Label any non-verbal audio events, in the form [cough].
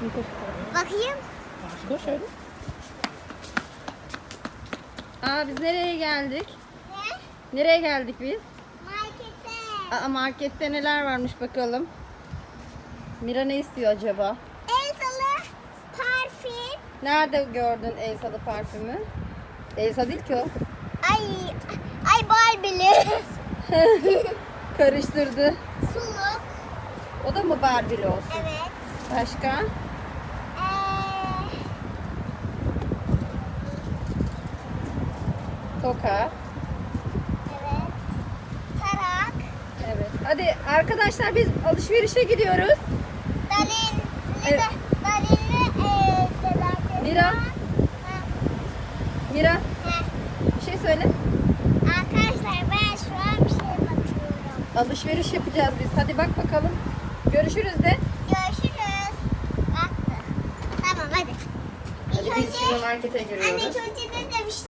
Şimdi koş. Bakayım. Koş öyle. Aa biz nereye geldik? Ne? Nereye geldik biz? Markete. Aa markette neler varmış bakalım. Mira ne istiyor acaba? Elsalı parfüm. Nerede gördün Elsa'lı parfümü? Elsa değil ki o. Ay, ay Barbie'li. [laughs] Karıştırdı. Suluk. O da mı Barbie'li olsun? Evet. Başka? Toka. evet. Tarak. Evet. Hadi arkadaşlar biz alışverişe gidiyoruz. Dalin. Evet. Dalinli dedeler- Mira. Ha, Mira ha. bir şey söyle. Arkadaşlar ben şu an bir şeye bakıyorum. Alışveriş yapacağız biz. Hadi bak bakalım. Görüşürüz de. Görüşürüz. Baktı. Tamam hadi. Hadi biz şimdi markete anne giriyoruz. ilk önce de